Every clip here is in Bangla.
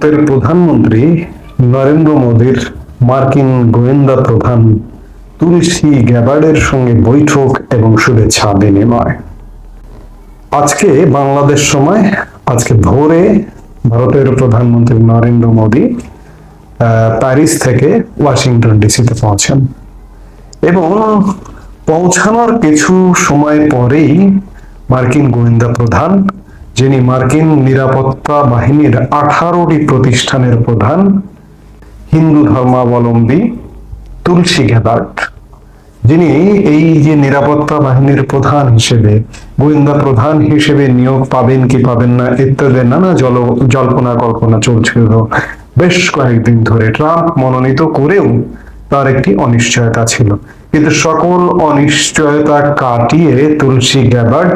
ভারতের প্রধানমন্ত্রী নরেন্দ্র মোদীর মার্কিন গোয়েন্দা প্রধান তুলসী গ্যাবার্ডের সঙ্গে বৈঠক এবং শুভেচ্ছা বিনিময়। আজকে বাংলাদেশ সময়, আজকে ভোরে ভারতের প্রধানমন্ত্রী নরেন্দ্র মোদী প্যারিস থেকে ওয়াশিংটন ডিসিতে পৌঁছেন। এবং পৌঁছানোর কিছু সময় পরেই মার্কিন গোয়েন্দা প্রধান যিনি মার্কিন নিরাপত্তা বাহিনীর আঠারোটি প্রতিষ্ঠানের প্রধান, হিন্দু ধর্মাবলম্বী তুলসী গ্যাবার্ট যিনি এই যে নিরাপত্তা বাহিনীর প্রধান হিসেবে, গোয়েন্দা প্রধান হিসেবে নিয়োগ পাবেন কি পাবেন না, ইত্যাদি নানা জল, জল্পনা কল্পনা চলছিল। বেশ কয়েকদিন ধরে ট্রাম্প মনোনীত করেও তার একটি অনিশ্চয়তা ছিল। কিন্তু সকল অনিশ্চয়তা কাটিয়ে তুলসী গ্যাবার্ট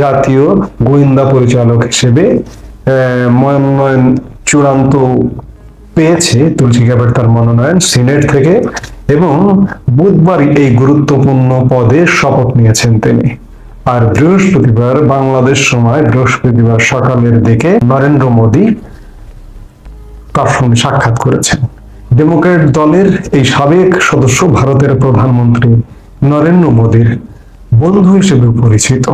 জাতীয় গোয়েন্দা পরিচালক হিসেবে মনোনয়ন চূড়ান্ত পেয়েছে তুলসী গ্যাবার্ট তার মনোনয়ন সিনেট থেকে এবং বুধবার এই গুরুত্বপূর্ণ পদে শপথ নিয়েছেন তিনি। আর বৃহস্পতিবার বাংলাদেশ সময় বৃহস্পতিবার সকালের দিকে নরেন্দ্র মোদী তার সঙ্গে সাক্ষাৎ করেছেন। ডেমোক্র্যাট দলের এই সাবেক সদস্য ভারতের প্রধানমন্ত্রী নরেন্দ্র মোদীর বন্ধু হিসেবে পরিচিত।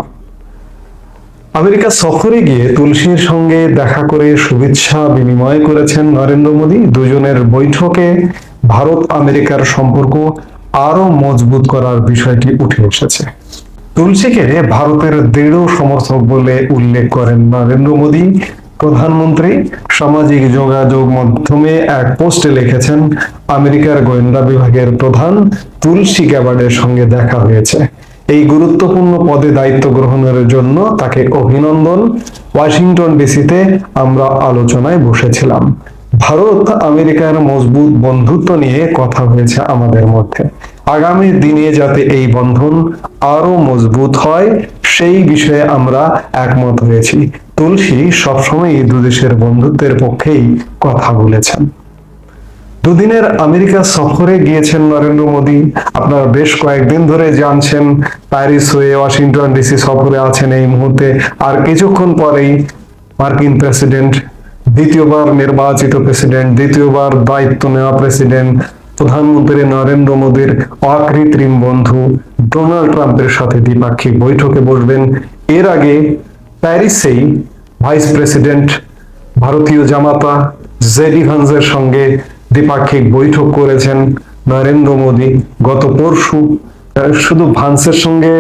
আমেরিকা সফরে গিয়ে তুলসীর সঙ্গে দেখা করে শুভেচ্ছা বিনিময় করেছেন নরেন্দ্র মোদী। দুজনের বৈঠকে ভারত আমেরিকার সম্পর্ক আরও মজবুত করার বিষয়টি উঠে এসেছে। তুলসীকে ভারতের দৃঢ় সমর্থক বলে উল্লেখ করেন নরেন্দ্র মোদী। প্রধানমন্ত্রী সামাজিক যোগাযোগ মাধ্যমে এক পোস্টে লিখেছেন, আমেরিকার গোয়েন্দা বিভাগের প্রধান তুলসী গ্যাবার্ডের সঙ্গে দেখা হয়েছে। এই গুরুত্বপূর্ণ পদে দায়িত্ব গ্রহণের জন্য তাকে অভিনন্দন। ওয়াশিংটন ডিসিতে আমরা আলোচনায় বসেছিলাম। ভারত আমেরিকার মজবুত বন্ধুত্ব নিয়ে কথা হয়েছে আমাদের মধ্যে। আগামী দিনে যাতে এই বন্ধন আরও মজবুত হয়, সেই বিষয়ে আমরা একমত হয়েছি। তুলসী সবসময় এই দুদেশের বন্ধুত্বের পক্ষেই কথা বলেছেন। দুদিনের আমেরিকা সফরে গিয়েছেন নরেন্দ্র মোদী। আপনারা বেশ কয়েকদিন ধরে জানছেন প্যারিস হয়ে ওয়াশিংটন ডিসি সফরে আছেন এই মুহূর্তে। আর কিছুক্ষণ পরেই মার্কিন প্রেসিডেন্ট, দ্বিতীয়বার নির্বাচিত প্রেসিডেন্ট, দ্বিতীয়বার দায়িত্ব নেওয়া প্রেসিডেন্ট, প্রধানমন্ত্রী নরেন্দ্র মোদীর অকৃত্রিম বন্ধু ডোনাল্ড ট্রাম্পের সাথে দ্বিপাক্ষিক বৈঠকে বসবেন। এর আগে প্যারিসেই ভাইস প্রেসিডেন্ট, ভারতীয় জামাতা জেডি ভান্সের সঙ্গে দ্বিপাক্ষিক বৈঠক করেছেন নরেন্দ্র মোদী। গত পরশু শুধু ভান্সের সঙ্গে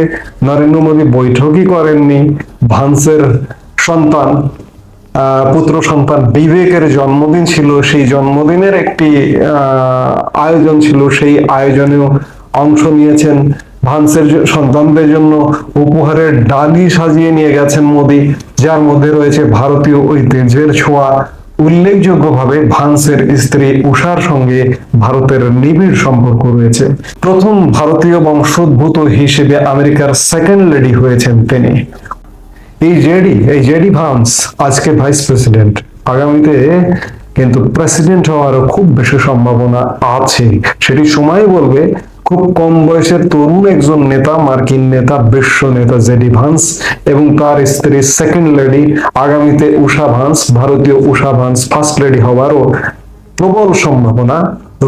নরেন্দ্র মোদী বৈঠকই করেননি, ভান্সের সন্তান পুত্র সন্তান বিবেকের জন্মদিন ছিল, সেই জন্মদিনের একটি আয়োজন ছিল, সেই আয়োজনেও অংশ নিয়েছেন ভান্সের সন্তানদের জন্য উপহারের ডালি সাজিয়ে নিয়ে গেছেন মোদি, যার মধ্যে রয়েছে ভারতীয় ঐতিহ্যের ছোঁয়া। উল্লেখযোগ্যভাবে ভান্সের স্ত্রী উষার সঙ্গে ভারতের নিবিড় সম্পর্ক রয়েছে। প্রথম ভারতীয় বংশোদ্ভূত হিসেবে আমেরিকার সেকেন্ড লেডি হয়েছেন তিনি। এই জেডি এই জেডি ভান্স আজকে ভাইস প্রেসিডেন্ট আগামীতে কিন্তু প্রেসিডেন্ট হওয়ারও খুব বেশি সম্ভাবনা আছে। সেটি সময় বলবে খুব কম বয়সের তরুণ একজন নেতা, মার্কিন নেতা, বিশ্ব নেতা জেডি ভান্স এবং তার স্ত্রী সেকেন্ড লেডি আগামীতে উষা ভান্স, ভারতীয় উষা ভান্স ফার্স্ট লেডি হওয়ারও প্রবল সম্ভাবনা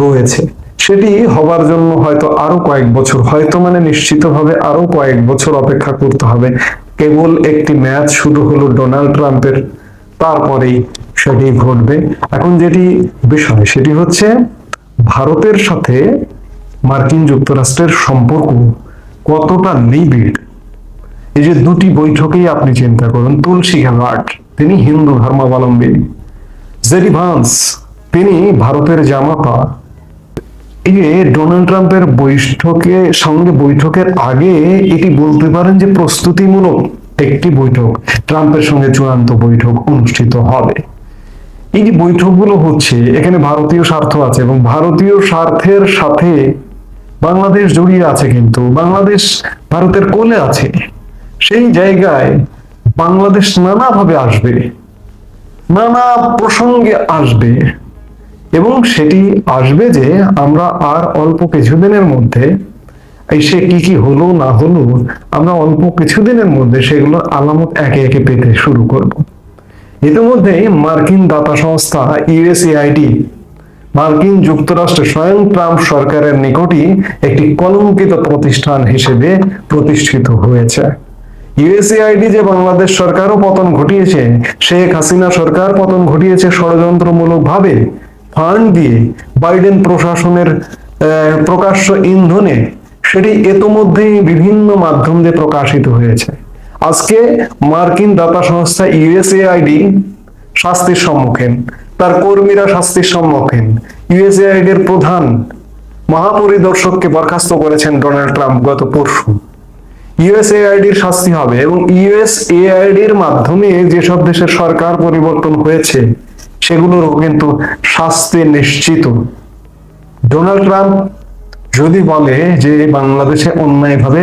রয়েছে। সেটি হবার জন্য হয়তো আরও কয়েক বছর, হয়তো মানে নিশ্চিতভাবে আরও কয়েক বছর অপেক্ষা করতে হবে। কেবল একটি ম্যাচ শুরু হলো ডোনাল্ড ট্রাম্পের, তারপরেই সেটি ঘটবে। এখন যেটি বিষয়, সেটি হচ্ছে ভারতের সাথে মার্কিন যুক্তরাষ্ট্রের সম্পর্ক কতটা নিবিড়? এই যে দুটি বৈঠকেই আপনি চিন্তা করুন, তুলসী গ্যাবার্ট তিনি হিন্দু ধর্মাবলম্বী জেডি ভান্স, তিনি ভারতের জামাতা। এই যে ডোনাল্ড ট্রাম্পের বৈঠকে, সঙ্গে বৈঠকের আগে এটি বলতে পারেন যে প্রস্তুতিমূলক একটি বৈঠক, ট্রাম্পের সঙ্গে চূড়ান্ত বৈঠক অনুষ্ঠিত হবে। এই যে বৈঠকগুলো হচ্ছে, এখানে ভারতীয় স্বার্থ আছে এবং ভারতীয় স্বার্থের সাথে বাংলাদেশ জড়িয়ে আছে কিন্তু, বাংলাদেশ ভারতের কোলে আছে। সেই জায়গায় বাংলাদেশ নানাভাবে আসবে, নানা প্রসঙ্গে আসবে এবং সেটি আসবে যে আমরা আর অল্প কিছুদিনের মধ্যে সে কি কি হলো, না হলো, আমরা অল্প কিছুদিনের মধ্যে সেগুলো আলামত একে একে পেতে শুরু করব। ইতিমধ্যে মার্কিন দাতা সংস্থা ইউএসএআইডি মার্কিন যুক্তরাষ্ট্র স্বয়ং ট্রাম্প সরকারের নিকটই একটি কলঙ্কিত প্রতিষ্ঠান হিসেবে প্রতিষ্ঠিত হয়েছে। ইউএসএআইডি যে বাংলাদেশ সরকারও পতন ঘটিয়েছে, শেখ হাসিনা সরকার পতন ঘটিয়েছে ষড়যন্ত্রমূলক ভাবে ফান্ড দিয়ে বাইডেন প্রশাসনের প্রকাশ্য ইন্ধনে সেটি ইতোমধ্যেই বিভিন্ন মাধ্যম দিয়ে প্রকাশিত হয়েছে। আজকে মার্কিন দাতা সংস্থা ইউএসএআইডি শাস্তির সম্মুখীন। তার কর্মীরা শাস্তির সম্মুখীন। ইউএসএআইডির প্রধান মহাপরিদর্শককে বরখাস্ত করেছেন ডোনাল্ড ট্রাম্প গত পরশু। ইউএসএআইডির শাস্তি হবে এবং ইউএসএআইডির মাধ্যমে যেসব দেশের সরকার পরিবর্তন হয়েছে, সেগুলোরও কিন্তু শাস্তি নিশ্চিত। ডোনাল্ড ট্রাম্প যদি বলে যে বাংলাদেশে অন্যায়ভাবে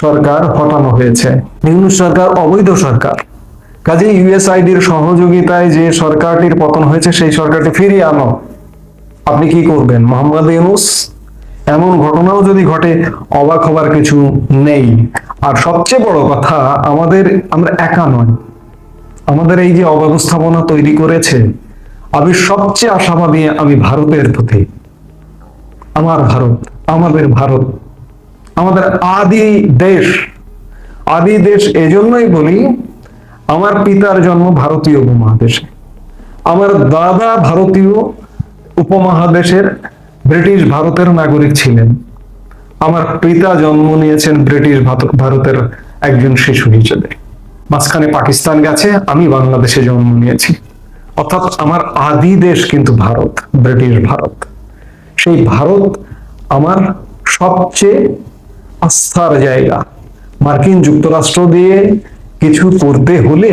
সরকার হটানো হয়েছে, নিউজ সরকার অবৈধ সরকার। কাজে ইউএসআইডির সহযোগিতায় যে সরকারটির পতন হয়েছে, সেই সরকারটি ফিরিয়ে আনো। আপনি কি করবেন? মোহাম্মদ ইউনুস, এমন ঘটনাও যদি ঘটে, অবাক হবার কিছু নেই। আর সবচেয়ে বড় কথা, আমাদের, আমরা একা নয় আমাদের এই যে অব্যবস্থাপনা তৈরি করেছে, আমি সবচেয়ে আশাবাদী আমি ভারতের প্রতি। আমার ভারত, আমাদের ভারত, আমাদের আদি দেশ। আদি দেশ এজন্যই বলি আমার পিতার জন্ম ভারতীয় উপমহাদেশে। আমার দাদা ভারতীয় উপমহাদেশের ব্রিটিশ ভারতের নাগরিক ছিলেন। আমার পিতা জন্ম নিয়েছেন ব্রিটিশ ভারতের একজন শিশু হিসেবে। মাঝখানে পাকিস্তান গেছে, আমি বাংলাদেশে জন্ম নিয়েছি। অর্থাৎ আমার আদি দেশ কিন্তু ভারত, ব্রিটিশ ভারত। সেই ভারত আমার সবচেয়ে আস্থার জায়গা। মার্কিন যুক্তরাষ্ট্র দিয়ে কিছু করতে হলে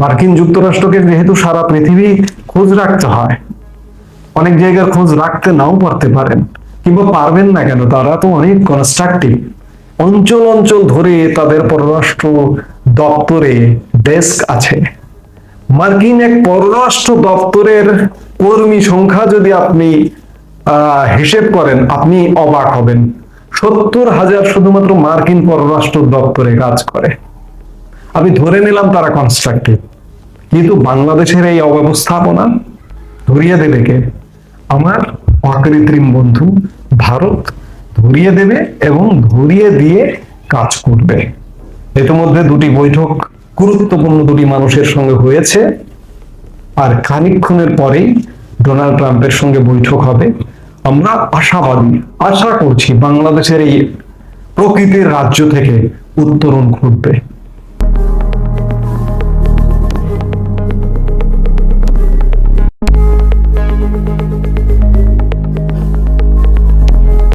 মার্কিন যুক্তরাষ্ট্রকে যেহেতু সারা পৃথিবী খোঁজ রাখতে হয়, অনেক জায়গার খোঁজ রাখতে নাও পারতে পারেন, কিংবা পারবেন না কেন, তারা তো অনেক কনস্ট্রাকটিভ অঞ্চল অঞ্চল ধরে তাদের পররাষ্ট্র দপ্তরে ডেস্ক আছে। মার্কিন এক পররাষ্ট্র দপ্তরের কর্মী সংখ্যা যদি আপনি হিসেব করেন, আপনি অবাক হবেন। সত্তর হাজার শুধুমাত্র মার্কিন পররাষ্ট্র দপ্তরে কাজ করে। আমি ধরে নিলাম তারা কনস্ট্রাকটিভ কিন্তু বাংলাদেশের এই অব্যবস্থাপনা ধরিয়ে দেবে কে? আমার অকৃত্রিম বন্ধু ভারত ধরিয়ে দেবে এবং ধরিয়ে দিয়ে কাজ করবে। ইতিমধ্যে দুটি বৈঠক গুরুত্বপূর্ণ দুটি মানুষের সঙ্গে হয়েছে। আর খানিকক্ষণের পরেই ডোনাল্ড ট্রাম্পের সঙ্গে বৈঠক হবে। আমরা আশাবাদী, আশা করছি বাংলাদেশের এই প্রকৃতির রাজ্য থেকে উত্তরণ ঘটবে।